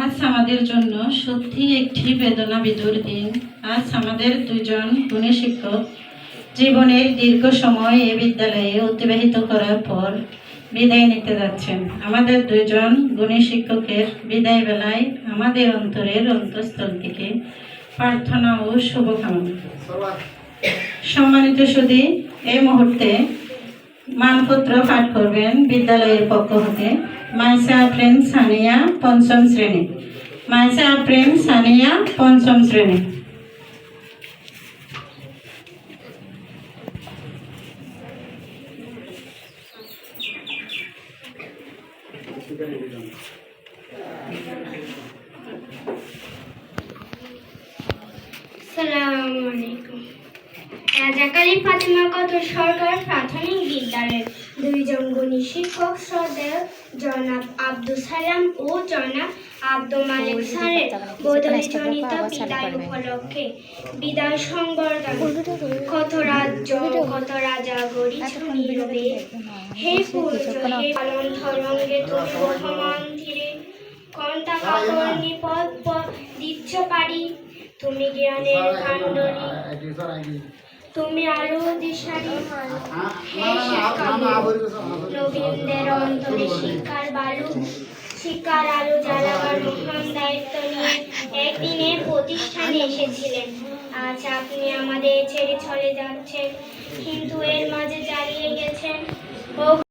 আজ আমাদের জন্য সত্যি একটি বেদনা বিদুর দিন। আজ আমাদের দুজন গুণী শিক্ষক জীবনের দীর্ঘ সময় এ বিদ্যালয়ে অতিবাহিত করার পর বিদায় নিতে যাচ্ছেন। আমাদের দুজন গুণী শিক্ষকের বিদায় বেলায় আমাদের অন্তরের অন্তঃস্থল থেকে প্রার্থনা ও শুভকামনা। সম্মানিত সুদী এই মুহূর্তে মানপত্র পাঠ করবেন বিদ্যালয়ের পক্ষ হতে। মাইসা প্রেম সানিয়া, পঞ্চম শ্রেণি। মাইসা প্রেম সানিয়া, পঞ্চম শ্রেণি। সালামু রাজাকালী ফাতেমা কত সরকার প্রাথমিক বিদ্যালয়ের দুইজন গুণী শিক্ষক শ্রদ্ধেয় জনাব আব্দুল সালাম ও জনাব আব্দুল মালিক স্যারের বদলিজনিত বিদায় উপলক্ষে বিদায় সংবর্ধনা কত রাজ্য কত রাজা গরিছ নীরবে হে পূর্য হে পালন ধরঙ্গে তুমি বহমান ধীরে কন্টা কাকর নিপদ দিচ্ছ পারি তুমি জ্ঞানের কাণ্ডরি তুমি আলো দিশারি নবীনদের অন্তরে শিক্ষার বালু শিকার আলো জ্বালাবার মহান দায়িত্ব নিয়ে একদিনে প্রতিষ্ঠানে এসেছিলেন। আজ আপনি আমাদের ছেড়ে চলে যাচ্ছেন কিন্তু এর মাঝে জ্বালিয়ে গেছেন। ও